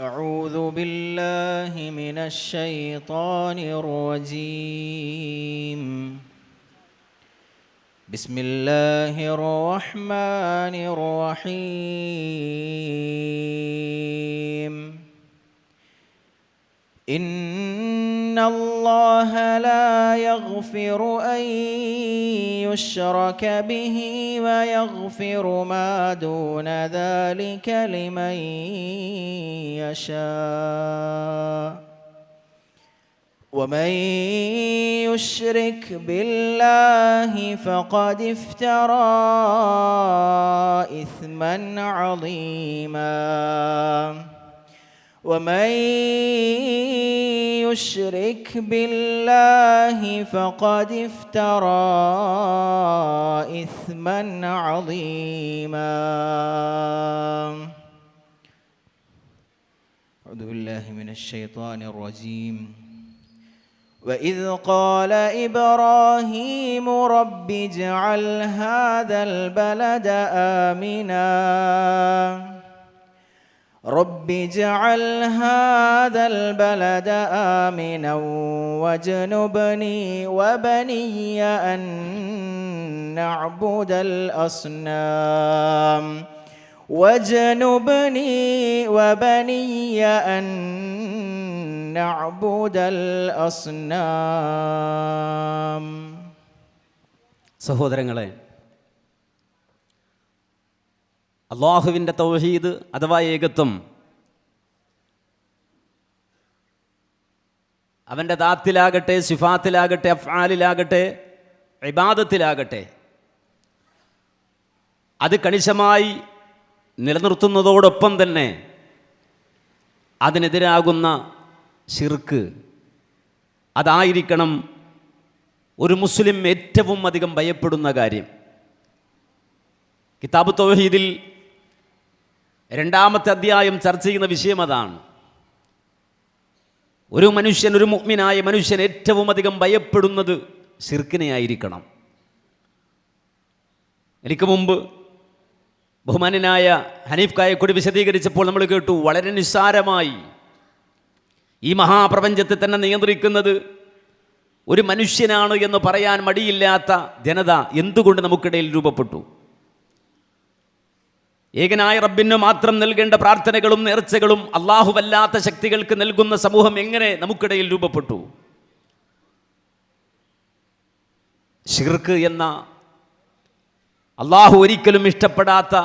أعوذ بالله من الشيطان الرجيم. بسم الله الرحمن الرحيم. إن الله لا يغفر أن يشرك به ويغفر ما دون ذلك لمن يشاء. ومن يشرك بالله فقد افترى إثما عظيما. ومن يشرك بالله فقد افترى إثما عظيما. أعوذ بالله من الشيطان الرجيم. وإذ قال إبراهيم رب اجعل هذا البلد آمناً. رب اجعل هذا البلد آمنا واجنبني وبني أن نعبد الأصنام. واجنبني وبني أن نعبد الأصنام സഹോദരങ്ങളെ അള്ളാഹുവിൻ്റെ തൗഹീദ് അഥവാ ഏകത്വം അവൻ്റെ ദാത്തിലാകട്ടെ സിഫാത്തിലാകട്ടെ അഫ്ആലിലാകട്ടെ ഇബാദത്തിലാകട്ടെ അത് കണിശമായി നിലനിർത്തുന്നതോടൊപ്പം തന്നെ അതിനെതിരാകുന്ന ശിർക്ക്. അതായിരിക്കണം ഒരു മുസ്ലിം ഏറ്റവും അധികം ഭയപ്പെടുന്ന കാര്യം. കിതാബ് തൗഹീദിൽ രണ്ടാമത്തെ അധ്യായം ചർച്ച ചെയ്യുന്ന വിഷയം അതാണ്. ഒരു മനുഷ്യൻ ഒരു മുഗ്മിനായ മനുഷ്യൻ ഏറ്റവും അധികം ഭയപ്പെടുന്നത് ഷിർക്കിനെ ആയിരിക്കണം എനിക്ക് മുമ്പ് ബഹുമാനനായ ഹനീഫ് കായക്കൊടി വിശദീകരിച്ചപ്പോൾ നമ്മൾ കേട്ടു വളരെ നിസ്സാരമായി. ഈ മഹാപ്രപഞ്ചത്തെ തന്നെ നിയന്ത്രിക്കുന്നത് ഒരു മനുഷ്യനാണ് എന്ന് പറയാൻ മടിയില്ലാത്ത ജനത എന്തുകൊണ്ട് നമുക്കിടയിൽ രൂപപ്പെട്ടു? ഏകനായ റബ്ബിന് മാത്രം നൽകേണ്ട പ്രാർത്ഥനകളും നേർച്ചകളും അള്ളാഹുവല്ലാത്ത ശക്തികൾക്ക് നൽകുന്ന സമൂഹം എങ്ങനെ നമുക്കിടയിൽ രൂപപ്പെട്ടു? ഷിർക്ക് എന്ന അള്ളാഹു ഒരിക്കലും ഇഷ്ടപ്പെടാത്ത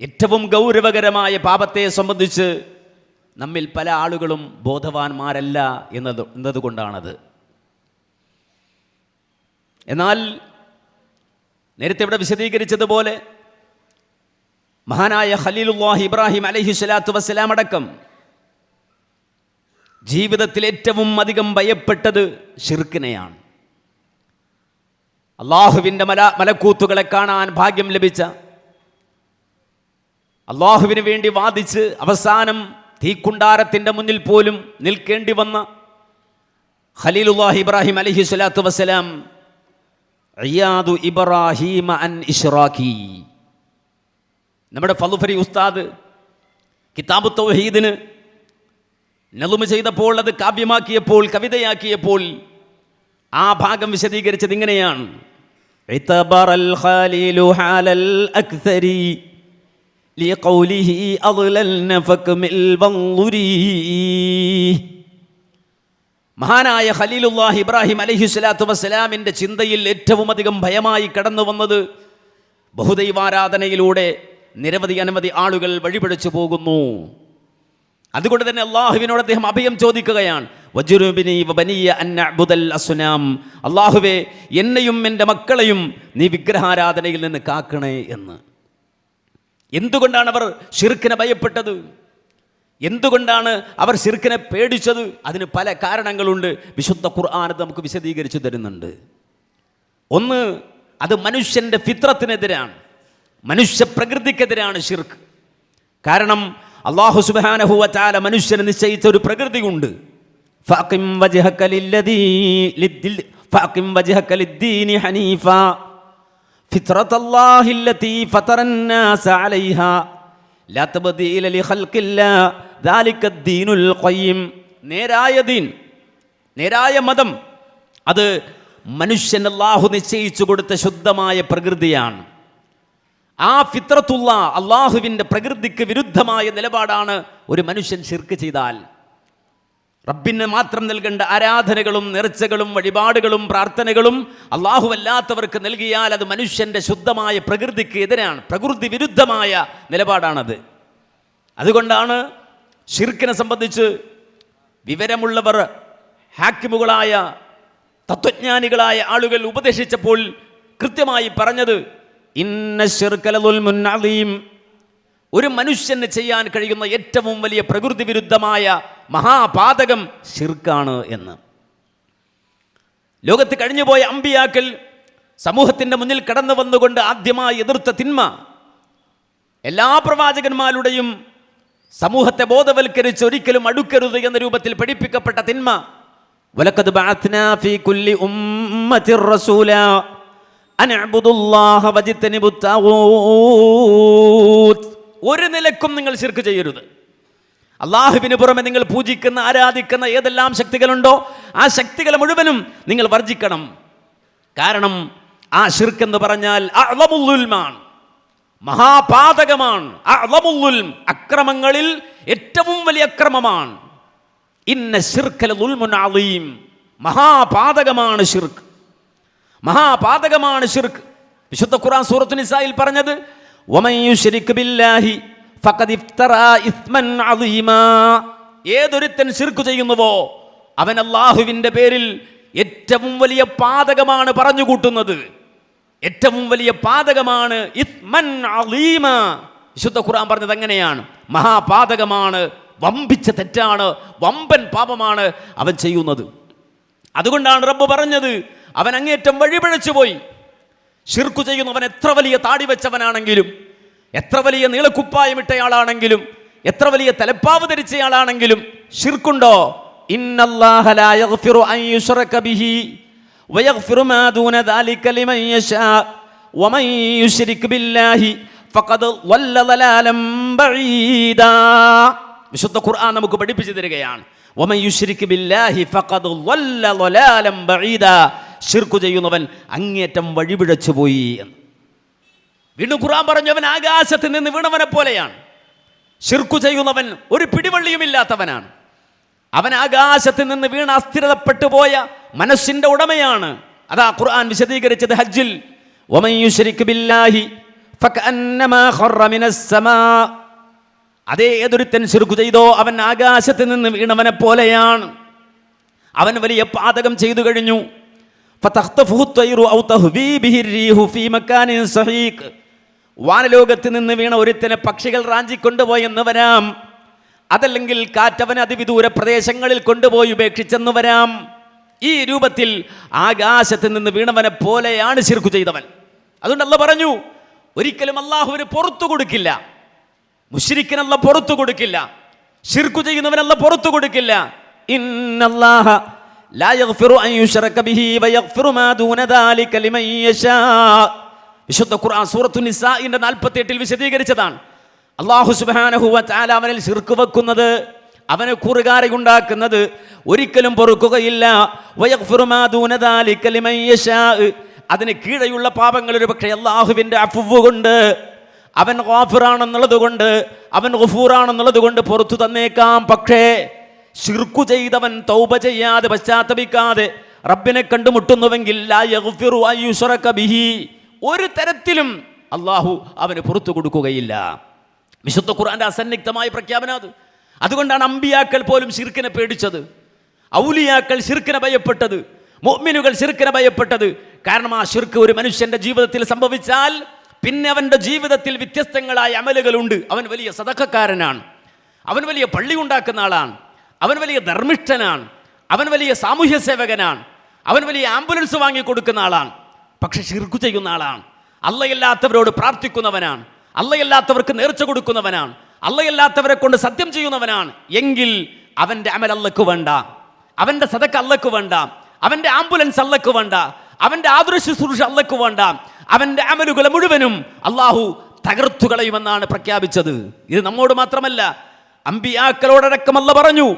ഏറ്റവും ഗൗരവകരമായ പാപത്തെ സംബന്ധിച്ച് നമ്മിൽ പല ആളുകളും ബോധവാന്മാരല്ല എന്നത് എന്നതുകൊണ്ടാണത്. എന്നാൽ നേരത്തെ ഇവിടെ വിശദീകരിച്ചതുപോലെ മഹാനായ ഖലീലുല്ലാഹി ഇബ്രാഹിം അലഹി സ്വലാത്തു വസ്സലാം അടക്കം ജീവിതത്തിൽ ഏറ്റവും അധികം ഭയപ്പെട്ടത് ഷിർക്കിനെയാണ് അള്ളാഹുവിന്റെ മല മലക്കൂത്തുകളെ കാണാൻ ഭാഗ്യം ലഭിച്ച അള്ളാഹുവിന് വേണ്ടി വാദിച്ച് അവസാനം തീക്കുണ്ടാരത്തിന്റെ മുന്നിൽ പോലും നിൽക്കേണ്ടി വന്ന ഖലീലുല്ലാഹി ഇബ്രാഹിം അലഹി സ്വലാത്തു വസ്സലാം അയ്യാദു ഇബ്രാഹിമ അൻ ഇഷ്റാഖി. നമ്മുടെ ഫലുഫരി ഉസ്താദ് കിതാബു തൗഹീദിന് നലുമ ചെയ്തപ്പോൾ അത് കാവ്യമാക്കിയപ്പോൾ കവിതയാക്കിയപ്പോൾ ആ ഭാഗം വിശദീകരിച്ചത് ഇങ്ങനെയാണ്. മഹാനായ ഖലീലുല്ലാഹ് ഇബ്രാഹിം അലഹി സ്വലാത്തു വസ്സലാമിന്റെ ചിന്തയിൽ ഏറ്റവും അധികം ഭയമായി കടന്നു വന്നത് ബഹുദൈവാരാധനയിലൂടെ നിരവധി അനവധി ആളുകൾ വഴിപിടിച്ചു പോകുന്നു. അതുകൊണ്ട് തന്നെ അള്ളാഹുവിനോട് അദ്ദേഹം അഭയം ചോദിക്കുകയാണ്. അള്ളാഹുവെ എന്നെയും എന്റെ മക്കളെയും നീ വിഗ്രഹാരാധനയിൽ നിന്ന് കാക്കണേ എന്ന്. എന്തുകൊണ്ടാണ് അവർ ഷിർക്കിനെ ഭയപ്പെട്ടത്? എന്തുകൊണ്ടാണ് അവർ ഷിർക്കിനെ പേടിച്ചത്? അതിന് പല കാരണങ്ങളുണ്ട്. വിശുദ്ധ ഖുർആൻ അത് നമുക്ക് വിശദീകരിച്ചു തരുന്നുണ്ട്. ഒന്ന് അത് മനുഷ്യന്റെ ഫിത്രത്തിനെതിരാണ് മനുഷ്യ പ്രകൃതിക്കെതിരാണ് ഷിർക്ക് കാരണം അള്ളാഹു സുബാനഹുവറ്റാല മനുഷ്യന് നിശ്ചയിച്ച ഒരു പ്രകൃതി ഉണ്ട് നേരായ ദീൻ നേരായ മതം. അത് മനുഷ്യൻ അല്ലാഹു നിശ്ചയിച്ചു കൊടുത്ത ശുദ്ധമായ പ്രകൃതിയാണ്. ആ ഫിത്രത്തുള്ള അള്ളാഹുവിന്റെ പ്രകൃതിക്ക് വിരുദ്ധമായ നിലപാടാണ് ഒരു മനുഷ്യൻ ശിർക്ക് ചെയ്താൽ. റബ്ബിന് മാത്രം നൽകേണ്ട ആരാധനകളും നേർച്ചകളും വഴിപാടുകളും പ്രാർത്ഥനകളും അള്ളാഹുവല്ലാത്തവർക്ക് നൽകിയാൽ അത് മനുഷ്യന്റെ ശുദ്ധമായ പ്രകൃതിക്ക് എതിരാണ് പ്രകൃതി വിരുദ്ധമായ നിലപാടാണത്. അതുകൊണ്ടാണ് ഷിർക്കിനെ സംബന്ധിച്ച് വിവരമുള്ളവർ ഹാക്കിമുകളായ തത്വജ്ഞാനികളായ ആളുകൾ ഉപദേശിച്ചപ്പോൾ കൃത്യമായി പറഞ്ഞത് ഇന്ന ഒരു മനുഷ്യന് ചെയ്യാൻ കഴിയുന്ന ഏറ്റവും വലിയ പ്രകൃതി വിരുദ്ധമായ മഹാപാതകം ശിർക്കാണ് എന്ന്. ലോകത്ത് കഴിഞ്ഞുപോയ അമ്പിയാക്കൾ സമൂഹത്തിന്റെ മുന്നിൽ കടന്നു വന്നുകൊണ്ട് ആദ്യമായി എതിർത്ത തിന്മ. എല്ലാ പ്രവാചകന്മാരുടെയും സമൂഹത്തെ ബോധവൽക്കരിച്ച് ഒരിക്കലും അടുക്കരുത് എന്ന രൂപത്തിൽ പഠിപ്പിക്കപ്പെട്ട തിന്മ. വലക്കത് കുല്ലി റസൂലാ. ഒരു നിലക്കും നിങ്ങൾ ശിർക്ക് ചെയ്യരുത്. അള്ളാഹുവിന് പുറമെ നിങ്ങൾ പൂജിക്കുന്ന ആരാധിക്കുന്ന ഏതെല്ലാം ശക്തികളുണ്ടോ ആ ശക്തികളെ മുഴുവനും നിങ്ങൾ വർജിക്കണം. കാരണം ആ ശിർക്ക് എന്ന് പറഞ്ഞാൽ അഅ്ളമുൽ മഹാപാതകമാണ്. അഅ്ളമുൽ അക്രമങ്ങളിൽ ഏറ്റവും വലിയ അക്രമമാണ്. ഇന്ന അളീം മഹാപാതകമാണ് ഷിർക്ക് മഹാപാതകമാണ് ഷിർക്ക് വിശുദ്ധ ഖുറാൻ സൂറത്തു നിസായിൽ പറഞ്ഞത് ഏതൊരുത്തൻ ഷിർക്ക് ചെയ്യുന്നുവോ അവൻ അള്ളാഹുവിന്റെ പേരിൽ ഏറ്റവും വലിയ പാതകമാണ് പറഞ്ഞു കൂട്ടുന്നത് ഏറ്റവും വലിയ പാതകമാണ് ഇത്മൻ അലീമ വിശുദ്ധ ഖുർആൻ പറഞ്ഞത് എങ്ങനെയാണ് മഹാപാതകമാണ് വമ്പിച്ച തെറ്റാണ് വമ്പൻ പാപമാണ് അവൻ ചെയ്യുന്നത്. അതുകൊണ്ടാണ് റബ്ബ് പറഞ്ഞത്. അവൻ അങ്ങേറ്റം വഴിപിഴച്ചു പോയി. ഷിർക്കു ചെയ്യുന്നവൻ എത്ര വലിയ താടി വെച്ചവനാണെങ്കിലും എത്ര വലിയ നീളക്കുപ്പായമിട്ടയാളാണെങ്കിലും എത്ര വലിയ തലപ്പാവ് ധരിച്ചയാളാണെങ്കിലും ഷിർക്കുണ്ടോ ഇന്നല്ലാഹ വിശുദ്ധ ഖുർആൻ നമുക്ക് പഠിപ്പിച്ചു തരികയാണ്. ചെയ്യുന്നവൻ അങ്ങേറ്റം വഴിപിഴച്ചു പോയി എന്ന്. വീണ്ടും ഖുർആൻ പറഞ്ഞവൻ ആകാശത്ത് നിന്ന് വീണവനെ പോലെയാണ്. ഷിർക്കു ചെയ്യുന്നവൻ ഒരു പിടിവള്ളിയുമില്ലാത്തവനാണ് അവൻ ആകാശത്ത് നിന്ന് വീണ അസ്ഥിരതപ്പെട്ടു പോയ മനസ്സിന്റെ ഉടമയാണ് അതാ ഖുർആൻ വിശദീകരിച്ചത് ഹജ്ജിൽ. യുശ്രിക് ബില്ലാഹി ഫകഅന്നമാ ഖറ മിനസ് സമാ അതേ ഏതൊരുത്തൻ ശിർക്ക് ചെയ്തോ അവൻ ആകാശത്ത് നിന്ന് വീണവനെ പോലെയാണ്. അവൻ വലിയ പാതകം ചെയ്തു കഴിഞ്ഞു. വാനലോകത്ത് നിന്ന് വീണ ഒരുത്തനെ പക്ഷികൾ റാഞ്ചിക്കൊണ്ടുപോയെന്ന് വരാം. അതല്ലെങ്കിൽ കാറ്റവൻ അതിവിദൂര പ്രദേശങ്ങളിൽ കൊണ്ടുപോയി ഉപേക്ഷിച്ചെന്ന് വരാം. ഈ രൂപത്തിൽ ആകാശത്ത് നിന്ന് വീണവനെ പോലെയാണ് ശിർക്കു ചെയ്തവൻ. അതുകൊണ്ട് പറഞ്ഞു ഒരിക്കലും അള്ളാഹുവിന് പുറത്തു കൊടുക്കില്ല. മുഷിരിക്കനല്ല പുറത്തു കൊടുക്കില്ല. ഷിർക്കു ചെയ്യുന്നവനല്ല പുറത്തു കൊടുക്കില്ല. ഇന്നല്ലാഹ വിശുദ്ധ ഖുർആൻ സൂറത്തു നിസാഇന്റെ 48 വിശദീകരിച്ചതാണ്. അല്ലാഹു സുബ്ഹാനഹു വ തആല അവനിൽ ശിർക്ക് വെക്കുന്നത് അവന് കുറുകാരയുണ്ടാക്കുന്നത് ഒരിക്കലും പൊറുക്കുകയില്ല. അതിന് കീഴെയുള്ള പാപങ്ങൾ ഒരു പക്ഷേ അള്ളാഹുവിന്റെ അഫുവ് കൊണ്ട് അവൻ ഗാഫിറാണെന്നുള്ളത് കൊണ്ട് അവൻ ഗഫൂറാണെന്നുള്ളത് കൊണ്ട് പുറത്തു തന്നേക്കാം. പക്ഷേ ഷിർക്കു ചെയ്തവൻ തൗബ ചെയ്യാതെ പശ്ചാത്തപിക്കാതെ റബ്ബിനെ കണ്ടുമുട്ടുന്നുവെങ്കിൽ ബിഹി. ഒരു തരത്തിലും അള്ളാഹു അവന് പുറത്തു കൊടുക്കുകയില്ല. വിശുദ്ധ ഖുർആന്റെ അസന്നിഗ്ധമായ പ്രഖ്യാപനം അത്. അതുകൊണ്ടാണ് അമ്പിയാക്കൾ പോലും ശിർക്കിനെ പേടിച്ചത്. ഔലിയാക്കൾ ശിർക്കിനെ ഭയപ്പെട്ടത്. മുഅ്മിനുകൾ ശിർക്കിനെ ഭയപ്പെട്ടത്. കാരണം ആ ശിർക്ക് ഒരു മനുഷ്യന്റെ ജീവിതത്തിൽ സംഭവിച്ചാൽ പിന്നെ അവന്റെ ജീവിതത്തിൽ വ്യത്യസ്തങ്ങളായ അമലുകളുണ്ട്. അവൻ വലിയ സതക്കക്കാരനാണ് അവൻ വലിയ പള്ളി ഉണ്ടാക്കുന്ന ആളാണ്. അവൻ വലിയ ധർമ്മിഷ്ഠനാണ്. അവൻ വലിയ സാമൂഹ്യ സേവകനാണ്. അവൻ വലിയ ആംബുലൻസ് വാങ്ങിക്കൊടുക്കുന്ന ആളാണ്. പക്ഷെ ഷിർക്കു ചെയ്യുന്ന ആളാണ്. അല്ലയല്ലാത്തവരോട് പ്രാർത്ഥിക്കുന്നവനാണ്. അല്ലയല്ലാത്തവർക്ക് നേർച്ച കൊടുക്കുന്നവനാണ്. അല്ലയല്ലാത്തവരെ കൊണ്ട് സത്യം ചെയ്യുന്നവനാണ്. എങ്കിൽ അവന്റെ അമൽ അല്ലക്ക് വേണ്ട. അവന്റെ സതക്ക് അല്ലക്ക് വേണ്ട. അവന്റെ ആംബുലൻസ് അല്ലക്ക് വേണ്ട. അവന്റെ ആതുര ശുശ്രൂഷ അല്ലക്ക് വേണ്ട. അവന്റെ അമലുകളെ മുഴുവനും അള്ളാഹു തകർത്തു കളയുമെന്നാണ് പ്രഖ്യാപിച്ചത്. ഇത് നമ്മോട് മാത്രമല്ല അമ്പിയാക്കളോടക്കമല്ല പറഞ്ഞു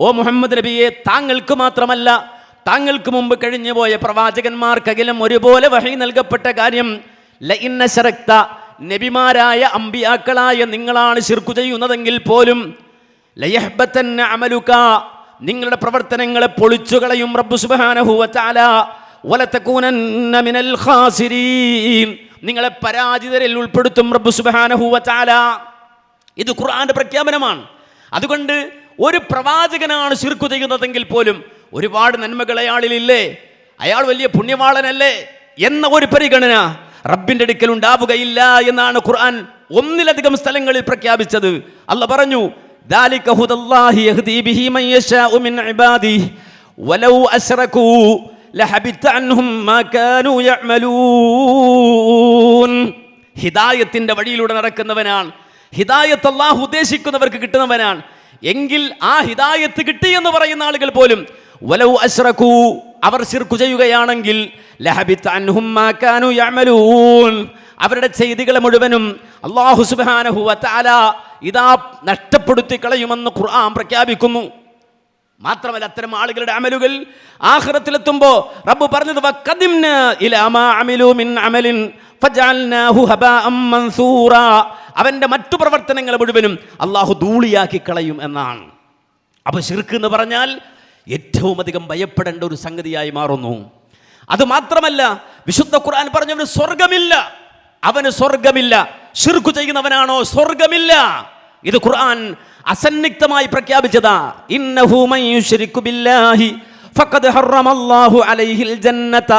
ഓ മുഹമ്മദ് നബിയെ താങ്കൾക്ക് മാത്രമല്ല താങ്കൾക്ക് മുമ്പ് കഴിഞ്ഞു പോയ പ്രവാചകന്മാർക്കകിലും ഒരുപോലെ വഹി നൽകപ്പെട്ട കാര്യം ലഇൻ അശ്റക്ത നബിമാരായ അമ്പിയാക്കളായ നിങ്ങളാണ് ശിർക്കു ചെയ്യുന്നതെങ്കിൽ പോലും ലയഹ്ബത്തൻ അമലുക നിങ്ങളുടെ പ്രവർത്തനങ്ങളെ പൊളിച്ചുകളയും റബ്ബു വലതകൂനന്ന മിനൽ ഖാസിരീൻ. നിങ്ങളെ പരാജിതരിൽ ഉൾപ്പെടുത്തും റബ്ബു സുബ്ഹാനഹു വതആല. ഇത് ഖുർആന്റെ പ്രഖ്യാപനമാണ്. അതുകൊണ്ട് ഒരു പ്രവാചകനാണ് ശിർക്കു ചെയ്യുന്നതെങ്കിൽ പോലും ഒരുപാട് നന്മകൾ അയാളിലില്ലേ അയാൾ വലിയ പുണ്യവാളനല്ലേ? എന്ന ഒരു പരിഗണന റബ്ബിന്റെ അടുക്കൽ ഉണ്ടാവുകയില്ല എന്നാണ് ഖുർആൻ ഒന്നിലധികം സ്ഥലങ്ങളിൽ പ്രഖ്യാപിച്ചത്. അല്ല പറഞ്ഞു ഹിദായത്തിന്റെ വഴിയിലൂടെ നടക്കുന്നവനാണ്. ഹിദായത്ത് അള്ളാഹു ഉദ്ദേശിക്കുന്നവർക്ക് കിട്ടുന്നവനാണ്. എങ്കിൽ ആ ഹിദായത്ത് കിട്ടി എന്ന് പറയുന്ന ആളുകൾ പോലും വലവു അശ്രക്കൂ അവർ ശിർക്കു ചെയ്യുകയാണെങ്കിൽ അവരുടെ ചെയ്തികളെ മുഴുവനും അള്ളാഹു സുബ്ഹാനഹു വതആല ഇതാ നഷ്ടപ്പെടുത്തി കളയുമെന്ന് ഖുർആൻ പ്രഖ്യാപിക്കുന്നു. മാത്രമല്ല അത്തരം ആളുകളുടെ അമലുകൾ ആഹ്റത്തിലെത്തുമ്പോൾ റബ്ബ് പറഞ്ഞത് അവന്റെ മറ്റു പ്രവർത്തനങ്ങൾ മുഴുവനും അള്ളാഹു ധൂളിയാക്കി കളയും എന്നാണ്. അപ്പോൾ ശിർക്ക് എന്ന് പറഞ്ഞാൽ ഏറ്റവും അധികം ഭയപ്പെടേണ്ട ഒരു സംഗതിയായി മാറുന്നു അത് മാത്രമല്ല വിശുദ്ധ ഖുർആൻ പറഞ്ഞവന് സ്വർഗമില്ല അവന് സ്വർഗമില്ല ഷിർക്കു ചെയ്യുന്നവനാണോ സ്വർഗമില്ല ഇത് ഖുർആൻ അസന്നിഗ്ധമായി പ്രഖ്യാപിച്ചതാ ഇന്നഹു മൻ യുശ്രിക്കു ബില്ലാഹി ഫഖദ് ഹറമല്ലാഹു അലൈഹിൽ ജന്നത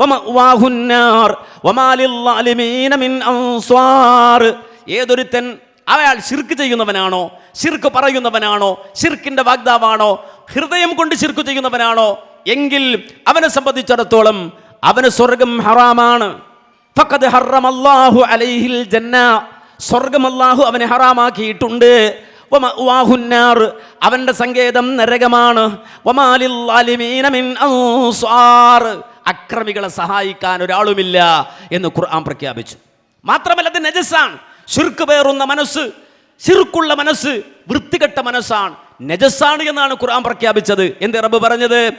വമഅവാഹു النار വമാ ലിൽളാലിമീന മിൻ അൻസ്വാർ ഏതൊരുത്തൻ അയാൾ ശിർക്ക് ചെയ്യുന്നവനാണോ ശിർക്ക് പറയുന്നവനാണോ ശിർക്കിന്റെ വാഗ്ദാവാണോ ഹൃദയം കൊണ്ട് ചിർക്കു ചെയ്യുന്നവനാണോ? എങ്കിൽ അവനെ സംബന്ധിച്ചിടത്തോളം അവന് സ്വർഗം ഹറാമാണ്. ഹറം അലൈഹിൽ ജന്ന. സ്വർഗം അല്ലാഹു അവനെ ഹറാമാക്കിയിട്ടുണ്ട്. അവന്റെ സങ്കേതം നരകമാണ്. അക്രമികളെ സഹായിക്കാൻ ഒരാളുമില്ല എന്ന് ഖുർആൻ പ്രഖ്യാപിച്ചു. മാത്രമല്ല അത് നജസാണ്. ശിർക്ക് പേറുന്ന മനസ്സ് ശിർക്കുള്ള മനസ്സ് വൃത്തികെട്ട മനസ്സാണ്. നജസാണ് എന്നാണ് ഖുർആൻ പ്രഖ്യാപിച്ചത്. എന്ത് റബ്ബ് പറഞ്ഞത്?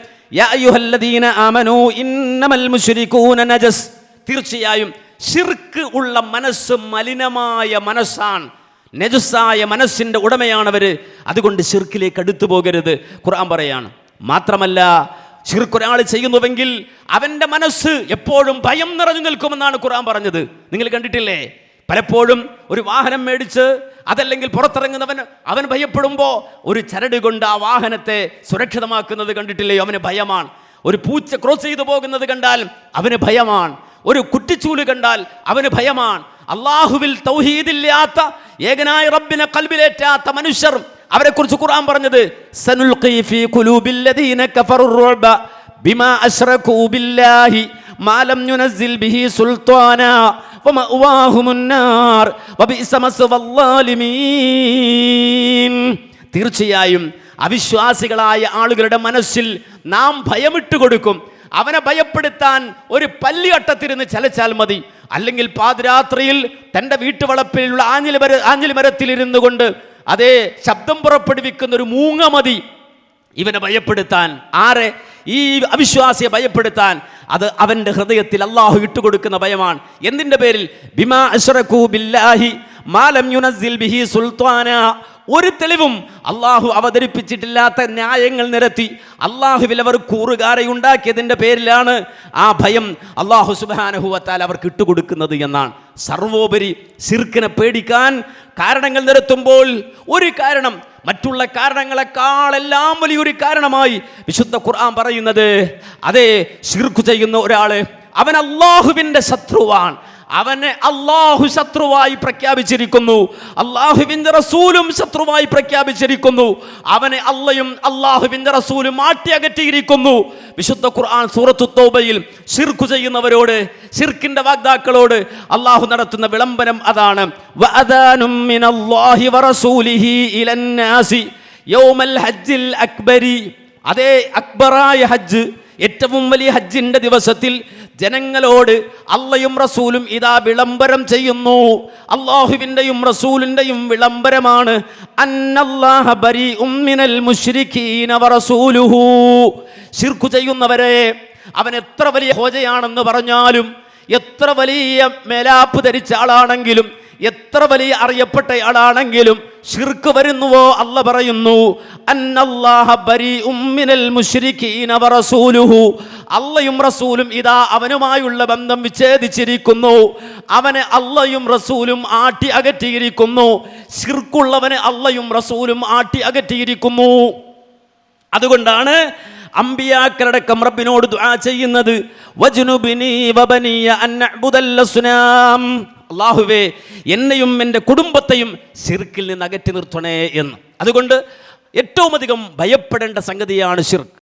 തീർച്ചയായും ഷിർക്ക് ഉള്ള മനസ്സ് മലിനമായ മനസ്സാണ്. നജസ്സായ മനസ്സിന്റെ ഉടമയാണവർ അതുകൊണ്ട് ഷിർക്കിലേക്ക് അടുത്തു പോകരുത്. ഖുർആൻ പറയാണ്. മാത്രമല്ല ഷിർക്ക് ഒരാൾ ചെയ്യുന്നുവെങ്കിൽ അവന്റെ മനസ്സ് എപ്പോഴും ഭയം നിറഞ്ഞു നിൽക്കുമെന്നാണ് ഖുർആൻ പറഞ്ഞത്. നിങ്ങൾ കണ്ടിട്ടില്ലേ? പലപ്പോഴും ഒരു വാഹനം മേടിച്ച് അതല്ലെങ്കിൽ പുറത്തിറങ്ങുന്നവൻ അവൻ ഭയപ്പെടുമ്പോൾ ഒരു ചരട് കൊണ്ട് ആ വാഹനത്തെ സുരക്ഷിതമാക്കുന്നത് കണ്ടിട്ടില്ലയോ അവന് ഭയമാണ്. ഒരു പൂച്ച ക്രോസ് ചെയ്തു പോകുന്നത് കണ്ടാൽ അവന് ഭയമാണ്. ഒരു കുറ്റിച്ചൂൽ കണ്ടാൽ അവന് ഭയമാണ്. അള്ളാഹുവിൽ തൗഹീദില്ലാത്ത ഏകനായ റബ്ബിനെ കൽബിലേറ്റാത്ത മനുഷ്യർ അവരെ കുറിച്ച് ഖുർആൻ പറഞ്ഞത് ഫീ ഖുലൂബിൽ ലദീന കഫറുർ ബിമാ അശ്റകൂ ബില്ലാഹി മാലം യുനസിൽ ബിഹി സുൽത്താന തീർച്ചയായും അവിശ്വാസികളായ ആളുകളുടെ മനസ്സിൽ നാം ഭയമിട്ട് കൊടുക്കും. അവനെ ഭയപ്പെടുത്താൻ ഒരു പല്ലിയട്ടത്തിരുന്ന് ചലച്ചാൽ മതി. അല്ലെങ്കിൽ പാതിരാത്രിയിൽ തന്റെ വീട്ടുവളപ്പിലുള്ള ആഞ്ഞിലി മര ആഞ്ഞിലി മരത്തിലിരുന്നു കൊണ്ട് അതേ ശബ്ദം പുറപ്പെടുവിക്കുന്ന ഒരു മൂങ്ങ മതി. ഇവനെ ഭയപ്പെടുത്താൻ. ആരെ? ഈ അവിശ്വാസിയെ ഭയപ്പെടുത്താൻ. അത് അവന്റെ ഹൃദയത്തിൽ അള്ളാഹു ഇട്ടുകൊടുക്കുന്ന ഭയമാണ്. എന്തിന്റെ പേരിൽ? ബിമാ അഷ്റഖൂ ബില്ലാഹി മാലം യുനസിൽ ബിഹി സുൽത്താന. ഒരു തെളിവും അള്ളാഹു അവതരിപ്പിച്ചിട്ടില്ലാത്ത ന്യായങ്ങൾ നിരത്തി. അള്ളാഹുവിൽ അവർ കൂറുകാരയുണ്ടാക്കിയതിന്റെ പേരിലാണ് ആ ഭയം അള്ളാഹു സുബാനഹുവത്താൽ അവർക്ക് ഇട്ടുകൊടുക്കുന്നത് എന്നാണ്. സർവോപരി സിർക്കിനെ പേടിക്കാൻ കാരണങ്ങൾ നിരത്തുമ്പോൾ ഒരു കാരണം മറ്റുള്ള കാരണങ്ങളെക്കാളെല്ലാം വലിയൊരു കാരണമായി വിശുദ്ധ ഖുർആൻ പറയുന്നത്. അതെ ശിർക്ക് ചെയ്യുന്ന ഒരാൾ അവൻ അള്ളാഹുവിന്റെ ശത്രുവാണ്. അവനെ അള്ളാഹു ശത്രുവായി പ്രഖ്യാപിച്ചിരിക്കുന്നു. അള്ളാഹുവിന്റെ റസൂലും ശത്രുവായി പ്രഖ്യാപിച്ചിരിക്കുന്നു. അവനെ അള്ളയും അള്ളാഹുവിന്റെ റസൂലും മാറ്റി അകറ്റിയിരിക്കുന്നു വിശുദ്ധ ഖുർആൻ സൂറത്തു തോബയിൽ ഷിർക്ക് ചെയ്യുന്നവരോട് ഷിർക്കിന്റെ വാഗ്ദാക്കളോട് അള്ളാഹു നടത്തുന്ന വിളംബരം അതാണ്. അതേ അക്ബറായ ഹജ്ജ് ഏറ്റവും വലിയ ഹജ്ജിന്റെ ദിവസത്തിൽ ജനങ്ങളോട് അള്ളയും റസൂലും ഇതാ വിളംബരം ചെയ്യുന്നു. അള്ളാഹുവിന്റെയും റസൂലിന്റെയും വിളംബരമാണ്. ചെയ്യുന്നവരെ അവൻ എത്ര വലിയ ഹോജയാണെന്ന് പറഞ്ഞാലും എത്ര വലിയ മേലാപ്പ് ധരിച്ച ആളാണെങ്കിലും എത്ര വലിയ അറിയപ്പെട്ടയാളാണെങ്കിലും ശിർക്ക് വരുന്നുവോ അല്ല പറയുന്നു. അള്ളയും റസൂലും ഇതാ അവനുമായുള്ള ബന്ധം വിച്ഛേദിച്ചിരിക്കുന്നു. അവനെ അള്ളയും റസൂലും ആട്ടി അകറ്റിയിരിക്കുന്നു. ഷിർക്കുള്ളവനെ അള്ളയും റസൂലും ആട്ടി അകറ്റിയിരിക്കുന്നു. അതുകൊണ്ടാണ് അമ്പിയാക്കളടക്കം റബ്ബിനോട് ദുആ ചെയ്യുന്നത്. വബനിയ അൻ അല്ലാഹുവേ എന്നെയും എന്റെ കുടുംബത്തെയും ശിർക്കിൽ നിന്ന് അകറ്റി നിർത്തണേ എന്ന്. അതുകൊണ്ട് ഏറ്റവും അധികം ഭയപ്പെടേണ്ട സംഗതിയാണ് ഷിർക്ക്